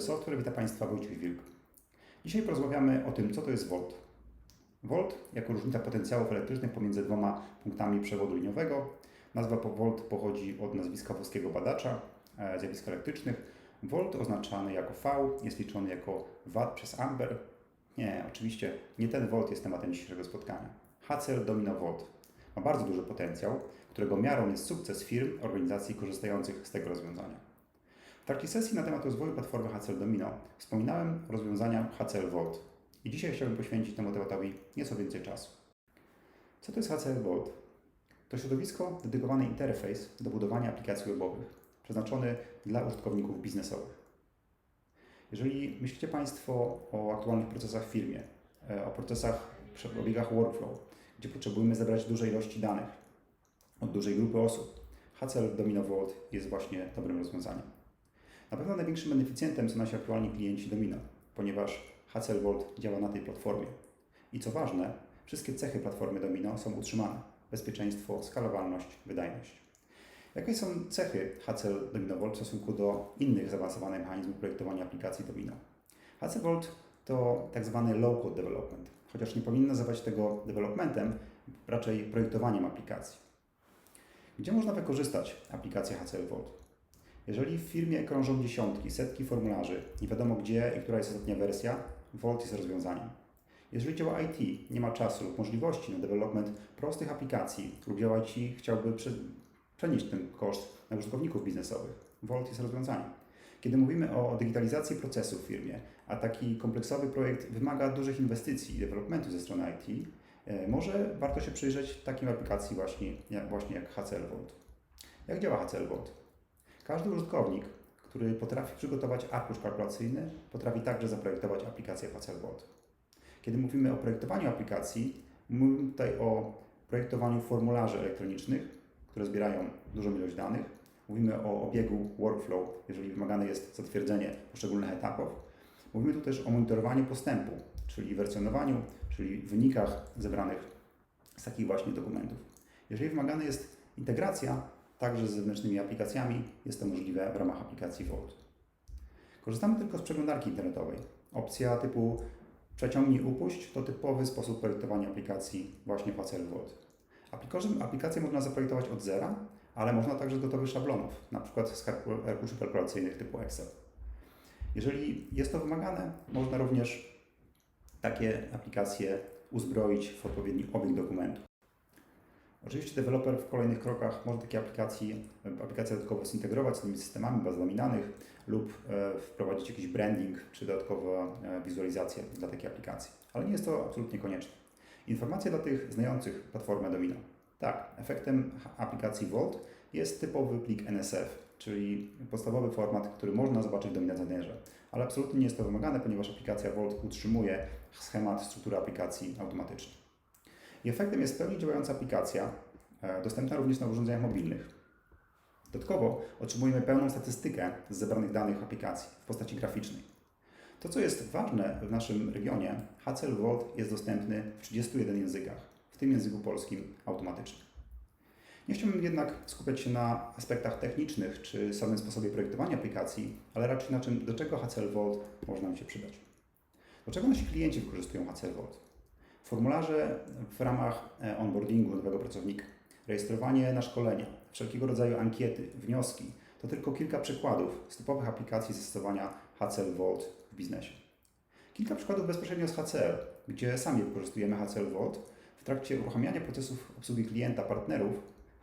Software wita Państwa Wojciech Wilk. Dzisiaj porozmawiamy o tym, co to jest volt. Volt jako różnica potencjałów elektrycznych pomiędzy dwoma punktami przewodu liniowego. Nazwa volt pochodzi od nazwiska włoskiego badacza e, zjawisk elektrycznych. Volt oznaczany jako V jest liczony jako watt przez amper. Nie, oczywiście nie ten volt jest tematem dzisiejszego spotkania. HCl Domino Volt ma bardzo duży potencjał, którego miarą jest sukces firm, organizacji korzystających z tego rozwiązania. Trakcie sesji na temat rozwoju platformy HCL Domino wspominałem o rozwiązaniach HCL Volt i dzisiaj chciałbym poświęcić temu tematowi nieco więcej czasu. Co to jest HCL Volt? To środowisko dedykowany interfejs do budowania aplikacji webowych, przeznaczony dla użytkowników biznesowych. Jeżeli myślicie Państwo o aktualnych procesach w firmie, e, o procesach, obiegach workflow, gdzie potrzebujemy zebrać duże ilości danych od dużej grupy osób, HCL Domino Vault jest właśnie dobrym rozwiązaniem. Na pewno największym beneficjentem są nasi aktualni klienci Domino, ponieważ Vault działa na tej platformie. I co ważne, wszystkie cechy platformy Domino są utrzymane. Bezpieczeństwo, skalowalność, wydajność. Jakie są cechy HCL Domino Vault w stosunku do innych zaawansowanych mechanizmów projektowania aplikacji Domino? HCL Vault to tak zwany low-code development, chociaż nie powinno nazywać tego developmentem, raczej projektowaniem aplikacji. Gdzie można wykorzystać aplikację HCL Vault? Jeżeli w firmie krążą dziesiątki, setki formularzy, nie wiadomo gdzie i która jest ostatnia wersja, Vault jest rozwiązaniem. Jeżeli działa IT nie ma czasu lub możliwości na development prostych aplikacji lub działa IT chciałby przenieść ten koszt na użytkowników biznesowych, Vault jest rozwiązaniem. Kiedy mówimy o digitalizacji procesu w firmie, a taki kompleksowy projekt wymaga dużych inwestycji i developmentu ze strony IT, e, może warto się przyjrzeć takim aplikacji właśnie, właśnie jak HCL Vault. Jak działa HCL Vault? Każdy użytkownik, który potrafi przygotować arkusz kalkulacyjny, potrafi także zaprojektować aplikację Vault. Kiedy mówimy o projektowaniu aplikacji, mówimy tutaj o projektowaniu formularzy elektronicznych, które zbierają dużą ilość danych. Mówimy o obiegu workflow, jeżeli wymagane jest zatwierdzenie poszczególnych etapów. Mówimy tu też o monitorowaniu postępu, czyli wersjonowaniu, czyli wynikach zebranych z takich właśnie dokumentów. Jeżeli wymagana jest integracja, także z zewnętrznymi aplikacjami, jest to możliwe w ramach aplikacji Vault. Korzystamy tylko z przeglądarki internetowej. Opcja typu przeciągnij, upuść to typowy sposób projektowania aplikacji właśnie w ACL Vault. Aplikację można zaprojektować od zera, ale można także z gotowych szablonów, przykład z arkuszy kalkulacyjnych typu Excel. Jeżeli jest to wymagane, można również takie aplikacje uzbroić w odpowiedni obieg dokumentu. Oczywiście deweloper w kolejnych krokach może takie aplikacji, aplikacje dodatkowo zintegrować z tymi systemami, bazami danych lub e, wprowadzić jakiś branding czy dodatkową e, wizualizację dla takiej aplikacji. Ale nie jest to absolutnie konieczne. Informacje dla tych znających platformę Domino. Tak, efektem aplikacji Vault jest typowy plik NSF, czyli podstawowy format, który można zobaczyć w Dominatorze. Ale absolutnie nie jest to wymagane, ponieważ aplikacja Vault utrzymuje schemat struktury aplikacji automatycznie. I efektem jest pełni działająca aplikacja, e, dostępna również na urządzeniach mobilnych. Dodatkowo otrzymujemy pełną statystykę z zebranych danych aplikacji w postaci graficznej. To, co jest ważne w naszym regionie, HCL Vault jest dostępny w 31 językach, w tym języku polskim automatycznie. Nie chciałbym jednak skupiać się na aspektach technicznych czy samym sposobie projektowania aplikacji, ale raczej na czym, do czego HCL Vault może nam się przydać. Do czego nasi klienci wykorzystują HCL Vault? Formularze w ramach e, onboardingu nowego pracownika, rejestrowanie na szkolenia, wszelkiego rodzaju ankiety, wnioski to tylko kilka przykładów z typowych aplikacji zastosowania HCL Vault w biznesie. Kilka przykładów bezpośrednio z HCL, gdzie sami wykorzystujemy HCL Vault. W trakcie uruchamiania procesów obsługi klienta, partnerów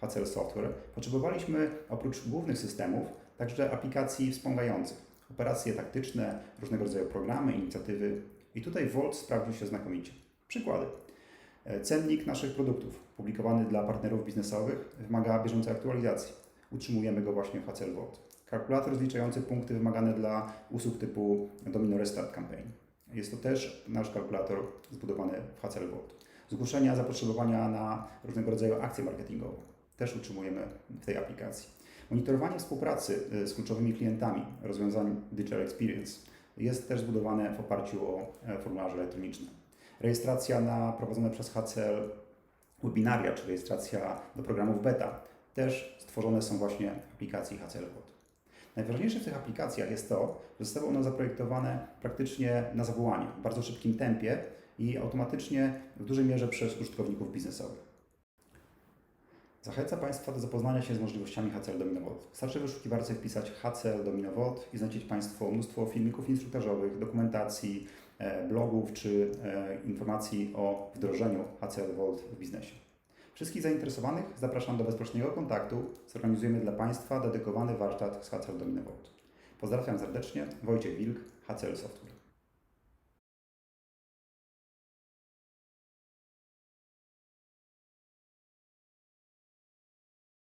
HCL Software potrzebowaliśmy oprócz głównych systemów także aplikacji wspomagających, operacje taktyczne, różnego rodzaju programy, inicjatywy i tutaj Vault sprawdził się znakomicie. Przykłady. E, cennik naszych produktów, publikowany dla partnerów biznesowych, wymaga bieżącej aktualizacji. Utrzymujemy go właśnie w HCL Vault. Kalkulator rozliczający punkty wymagane dla usług typu Domino Restart Campaign. Jest to też nasz kalkulator zbudowany w HCL Vault. Zgłoszenia zapotrzebowania na różnego rodzaju akcje marketingowe. Też utrzymujemy w tej aplikacji. Monitorowanie współpracy e, z kluczowymi klientami rozwiązań Digital Experience jest też zbudowane w oparciu o e, formularze elektroniczne. Rejestracja na prowadzone przez HCL webinaria, czy rejestracja do programów beta też stworzone są właśnie w aplikacji HCL Code. Najważniejsze w tych aplikacjach jest to, że zostały one zaprojektowane praktycznie na zawołanie, w bardzo szybkim tempie i automatycznie w dużej mierze przez użytkowników biznesowych. Zachęcam Państwa do zapoznania się z możliwościami HCL Domino Vault. Wystarczy w wyszukiwarce wpisać HCL Domino Vault i znajdziecie Państwo mnóstwo filmików instruktażowych, dokumentacji, blogów czy e, informacji o wdrożeniu HCL Vault w biznesie. Wszystkich zainteresowanych zapraszam do bezpośredniego kontaktu. Zorganizujemy dla Państwa dedykowany warsztat z HCL Domino Vault. Pozdrawiam serdecznie, Wojciech Wilk, HCL Software.